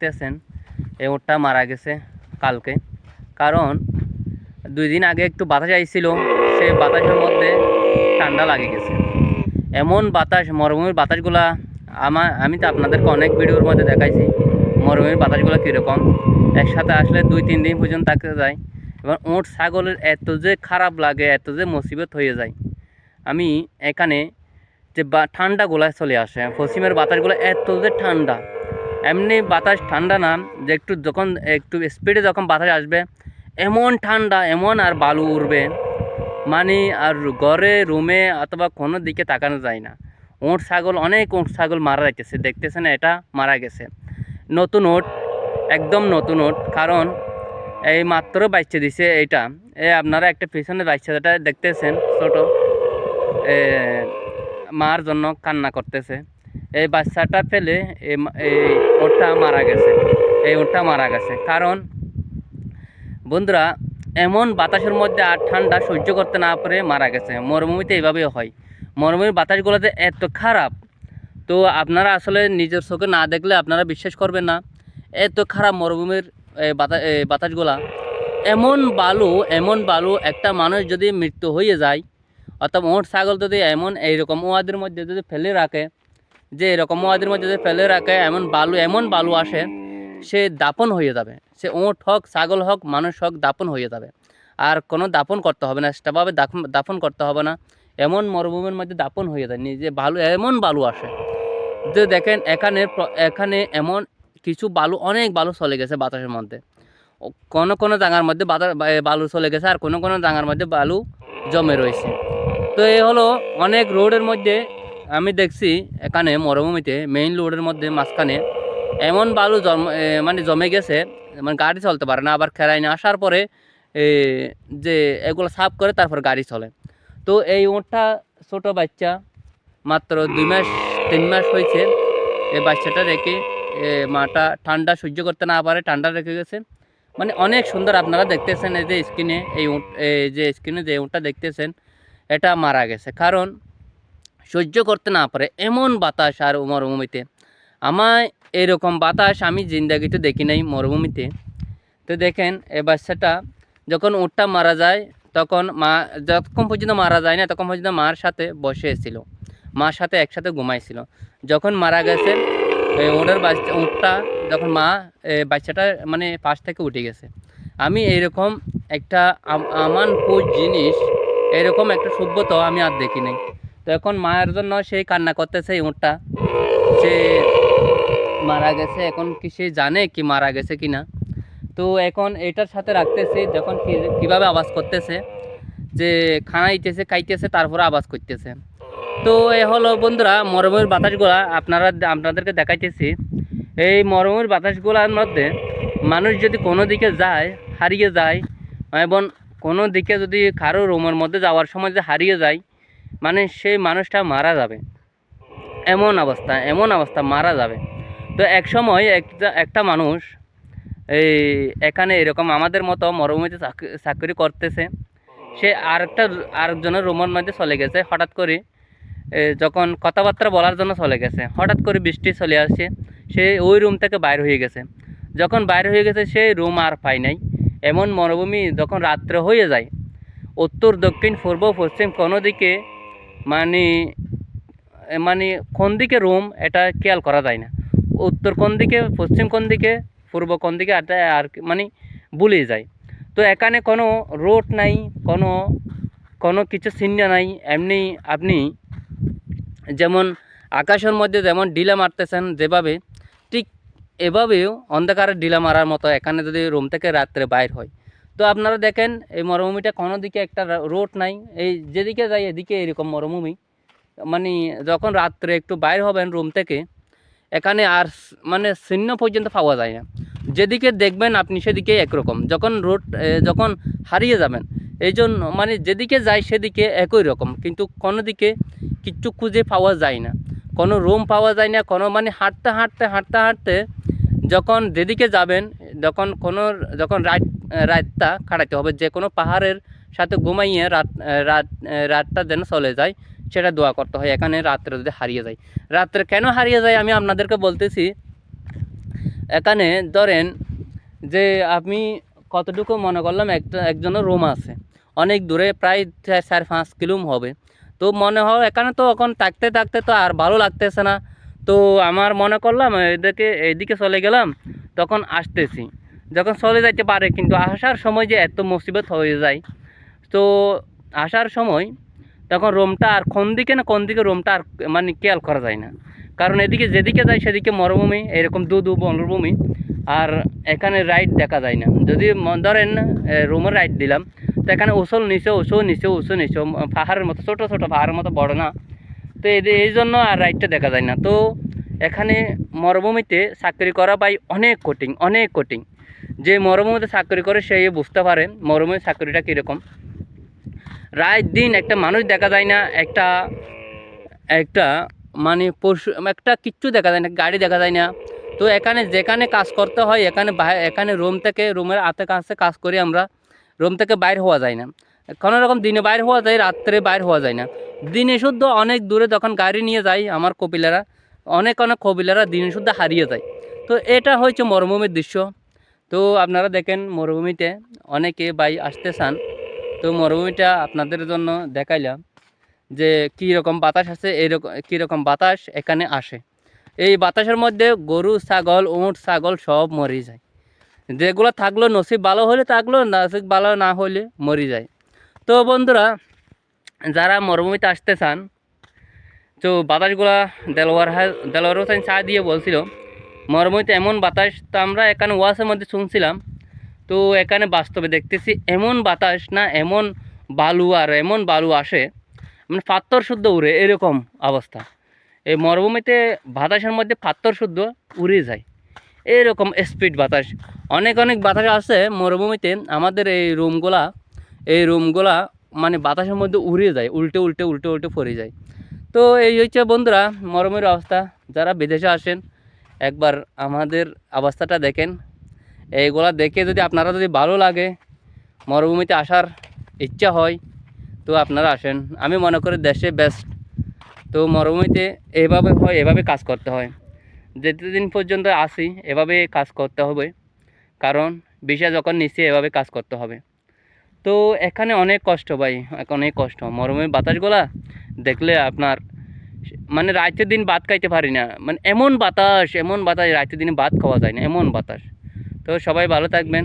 দেখতেছেন, এই ওটটা মারা গেছে কালকে। কারণ দুই দিন আগে একটু বাতাস আইছিল, সেই বাতাসের মধ্যে ঠান্ডা লাগে গেছে। এমন বাতাস, মরুভূমির বাতাসগুলা আমার আমি তো আপনাদেরকে অনেক ভিডিওর মধ্যে দেখাইছি, মরুভূমির বাতাসগুলো কীরকম। একসাথে আসলে দুই, তিন দিন পর্যন্ত থাকতে যায়, এবং ওট ছাগলের এত যে খারাপ লাগে, এত যে মুসিবত হয়ে যায়। আমি এখানে যে বা ঠান্ডা গোলায় চলে আসে, পশ্চিমের বাতাসগুলো এত যে ঠান্ডা এমনি বাতাস ঠান্ডা না, যে একটু যখন, একটু স্পিডে যখন বাতাস আসবে, এমন ঠান্ডা, এমন আর বালু উড়বে। মানে আর ঘরে রুমে অথবা কোনো দিকে তাকানো যায় না। ওঁট ছাগল, অনেক ওঁট ছাগল মারা যাইতেছে দেখতেছেন এটা, মারা গেছে। নতুন ওট একদম নতুন ওট কারণ এই মাত্র বাচ্চা দিছে এইটা। এ আপনারা একটা পিছনে বাচ্চাটা দেখতেছেন, ছোটো। মার জন্য কান্না করতেছে। এই বাচ্চাটা ফেলে এই ওটটা মারা গেছে। এই ওটটা মারা গেছে। কারণ বন্ধুরা এমন বাতাসের মধ্যে আর ঠান্ডা সহ্য করতে না পারে মারা গেছে। মরুভূমিতে এইভাবেই হয়। মরুভূমির বাতাসগুলোতে এত খারাপ তো আপনারা আসলে নিজের চোখে না দেখলে আপনারা বিশ্বাস করবেন না। এত খারাপ মরুভূমির এ, বাতা- বাতাসগুলা। এমন বালু এমন বালু একটা মানুষ যদি মৃত্যু হয়ে যায় অর্থাৎ ওঁট ছাগল যদি এমন এইরকম ওয়াদের মধ্যে যদি ফেলে রাখে যে এরকম ওয়াদের মধ্যে যদি ফেলে রাখে, এমন বালু এমন বালু আসে, সে দাপন হয়ে যাবে। সে ওঁট হোক, ছাগল হোক, মানুষ হোক, দাপন হয়ে যাবে। আর কোনো দাপন করতে হবে না সেটাভাবে দাপন করতে হবে না। এমন মরুভূমির মধ্যে দাপন হয়ে যায়, নিজে বালু, এমন বালু আসে। যে দেখেন, এখানে এখানে এমন কিছু বালু, অনেক বালু চলে গেছে বাতাসের মধ্যে। কোনো কোনো জায়গার মধ্যে বাতাস বালু চলে গেছে, আর কোনো কোনো জায়গার মধ্যে বালু জমে রয়েছে। তো এই হলো অনেক রোডের মধ্যে আমি দেখছি এখানে মরুভূমিতে মেইন রোডের মধ্যে মাঝখানে এমন বালু জম মানে জমে গেছে মানে গাড়ি চলতে পারে না, আবার খেরাই না আসার পরে যে এগুলো সাফ করে তারপর গাড়ি চলে। তো এই ওঁটটা ছোট বাচ্চা, মাত্র দুই মাস, তিন মাস হয়েছে, এই বাচ্চাটা রেখে মাটা ঠান্ডা সহ্য করতে না পারে, ঠান্ডা রেখে গেছে। মানে অনেক সুন্দর আপনারা দেখতেছেন এই যে স্ক্রিনে এই যে স্ক্রিনে যে উটটা দেখতেছেন, এটা মারা গেছে। কারণ সহ্য করতে না পারে এমন বাতাস আর মরুভূমিতে। আমায় এরকম বাতাস আমি জিন্দাগিতে দেখি নাই মরুভূমিতে। তো দেখেন এই বাচ্চাটা যখন উটটা মারা যায়, তখন মা যতক্ষণ পর্যন্ত মারা যায় না তখন পর্যন্ত মার সাথে বসে ছিল। মার সাথে একসাথে ঘুমাইছিল। যখন মারা গেছে ওটার বাচ্চা উটটা যখন মা বাচ্চাটা মানে পাশ থেকে উঠে গেছে। আমি এইরকম একটা আম- আমান জিনিস, এরকম একটা সভ্যতা আমি আর দেখি নাই। তো এখন মায়ের জন্য সেই কান্না করতেছে এই উটটা। সে মারা গেছে, এখন কি সে জানে কি মারা গেছে কি না? তো এখন এটার সাথে রাখতেছে, যখন কীভাবে আওয়াজ করতেছে, যে খানাইতেছে, খাইতেছে, তারপরে আওয়াজ করতেছে। তো এ হলো বন্ধুরা, মরুভূমির বাতাসগুলা আপনারা, আপনাদেরকে দেখাইতেছি। এই মরুভূমির বাতাসগুলোর মধ্যে মানুষ যদি কোনো দিকে যায়, হারিয়ে যায়, এবং কোনো দিকে যদি কারও রুমের মধ্যে যাওয়ার সময় যে হারিয়ে যায় মানে সেই মানুষটা মারা যাবে। এমন অবস্থা এমন অবস্থা, মারা যাবে। তো এক সময় একটা একটা মানুষ এই, এখানে এরকম আমাদের মতো মরুভূমিতে চাকরি করতেছে। সে আরেকটা, আরেকজনের রুমের মধ্যে চলে গেছে। হঠাৎ করে যখন কথাবার্তা বলার জন্য চলে গেছে, হঠাৎ করে বৃষ্টি চলে আসছে সে ওই রুম থেকে বাইর হয়ে গেছে। যখন বাইর হয়ে গেছে, সে রুম আর পায় নাই। এমন মরুভূমি যখন রাত্রে হয়ে যায়, উত্তর, দক্ষিণ, পূর্ব, পশ্চিম, কোনো দিকে মানে মানে কোন দিকে রুম এটা খেয়াল করা যায় না। উত্তর কোন দিকে, পশ্চিম কোন দিকে, পূর্ব কোন দিকে আর মানে ভুলে যায়। তো এখানে কোনো রোড নাই, কোনো কোনো কিছু চিহ্ন নাই। এমনি আপনি যেমন আকাশের মধ্যে যেমন ডিলা মারতেছেন যেভাবে, ঠিক এভাবেও অন্ধকারে ডিলা মারার মতো এখানে যদি রুম থেকে রাত্রে বাইর হয় তো আপনারা দেখেন, এই মরুভূমিটা কোনো দিকে একটা রোড নাই। এই যেদিকে যাই এদিকে এরকম মরুভূমি। মানে যখন রাত্রে একটু বাইর হবেন রুম থেকে, এখানে আর মানে চিহ্ন পর্যন্ত পাওয়া যায় না। যেদিকে দেখবেন আপনি সেদিকে একরকম। যখন রোড যখন হারিয়ে যাবেন, এই জন্য মানে যেদিকে যায় সেদিকে একই রকম। কিন্তু কোনো দিকে কিচ্ছু খুঁজে পাওয়া যায় না। কোনো রুম পাওয়া যায় না, কোনো মানে হাঁটতে হাঁটতে হাঁটতে হাঁটতে যখন যেদিকে যাবেন, যখন কোনো, যখন রাত রাতটা কাটাতে হবে। যে কোনো পাহাড়ের সাথে ঘুমাইয়ে রাত রাত রাতটা যেন চলে যায়, সেটা দোয়া করতে হয়। এখানে রাত্রে যদি হারিয়ে যায়। রাত্রে কেন হারিয়ে যায় আমি আপনাদেরকে বলতেছি, এখানে ধরেন যে আমি কতটুকু মনে করলাম, একটা, একজনের রুম আছে। অনেক দূরে প্রায় চার পাঁচ কিলোম হবে। তো মনে হয় এখানে তো এখন থাকতে থাকতে তো আর ভালো লাগতেছে না। তো আমার মনে করলাম এদিকে এইদিকে চলে গেলাম, তখন আসতেছি। যখন চলে যাইতে পারে, কিন্তু আসার সময় যে এত মুসিবত হয়ে যায়। তো আসার সময় তখন রোমটা আর কোন দিকে না কোন দিকে রোমটা আর মানে খেয়াল করা যায় না। কারণ এদিকে যেদিকে যায় সেদিকে মরুভূমি, এরকম দু দু মরুভূমি, আর এখানে রাইড দেখা যায় না। যদি ধরেন রুমের রাইড দিলাম, তো এখানে উসল নিচে উঁচু নিচে উঁচু নিচে পাহাড়ের মতো, ছোটো ছোটো পাহাড়ের মতো বড় না। তো এই এই জন্য আর রাইডটা দেখা যায় না। তো এখানে মরুভূমিতে চাকরি করা পাই অনেক কঠিন অনেক কঠিন। যে মরুভূমিতে চাকরি করে সেই বুঝতে পারে মরুভূমির চাকরিটা কীরকম। রাত দিন একটা মানুষ দেখা যায় না, একটা একটা মানে পশু, একটা কিচ্ছু দেখা যায় না, গাড়ি দেখা যায় না। তো এখানে যেখানে কাজ করতে হয়, এখানে এখানে রুম থেকে, রুমের হাতে কাছে কাজ করি আমরা, রুম থেকে বাইর হওয়া যায় না। কোনো রকম দিনে বাইর হওয়া যায়, রাত্রে বাইর হওয়া যায় না। দিনে শুদ্ধ অনেক দূরে যখন গাড়ি নিয়ে যায় আমার কপিলারা, অনেক অনেক কপিলারা দিনে শুদ্ধ হারিয়ে যায়। তো এটা হয়েছে মরুভূমির দৃশ্য। তো আপনারা দেখেন মরুভূমিতে অনেকে বাই আসতে চান। তো মরুভূমিটা আপনাদের জন্য দেখাইলাম যে কী রকম বাতাস আছে এইরকম কীরকম বাতাস এখানে আসে। এই বাতাসের মধ্যে গরু, ছাগল, উঁট, ছাগল সব মরে যায়। যেগুলো থাকল নসিব ভালো হলে থাকল, নসিব ভালো না হলে মরে যায়। তো বন্ধুরা, যারা মরুভূমিতে আসতে চান, তো বাতাসগুলা দেলোয়ার দেলোয়ার হোসেন চা দিয়ে বলছিল মরুভূমিতে এমন বাতাস তো আমরা এখানে ওয়াসের মধ্যে শুনছিলাম। তো এখানে বাস্তবে দেখতেছি এমন বাতাস না, এমন বালু আর এমন বালু আসে মানে পাত্তর শুদ্ধ উড়ে, এরকম অবস্থা। এই মরুভূমিতে বাতাসের মধ্যে পাত্তর শুদ্ধ উড়ে যায়। এরকম স্পিড বাতাস। অনেক অনেক বাতাস আছে মরুভূমিতে। আমাদের এই রুমগুলা এই রুমগুলা মানে বাতাসের মধ্যে উড়ে যায়, উল্টে উল্টে উল্টে উল্টে পড়ে যায়। তো এই হচ্ছে বন্ধুরা মরমের অবস্থা। যারা বিদেশে আসেন একবার আমাদের অবস্থাটা দেখেন। এইগুলা দেখে যদি আপনারা যদি ভালো লাগে, মরুভূমিতে আসার ইচ্ছা হয়, তো আপনারা আসেন। আমি মনে করি দেশে বেস্ট তো মরুভূমিতে এভাবে হয়, এভাবে কাজ করতে হয়। যেতদিন পর্যন্ত আসি এভাবে কাজ করতে হবে। কারণ বিষয় যখন নিচ্ছি, এভাবে কাজ করতে হবে। তো এখানে অনেক কষ্ট ভাই অনেক কষ্ট। মরুভূমির বাতাসগুলা দেখলে আপনার মানে রাতের দিন ভাত খাইতে পারি না। মানে এমন বাতাস এমন বাতাস রাতের দিনে ভাত খাওয়া যায় না, এমন বাতাস। তো সবাই ভালো থাকবেন।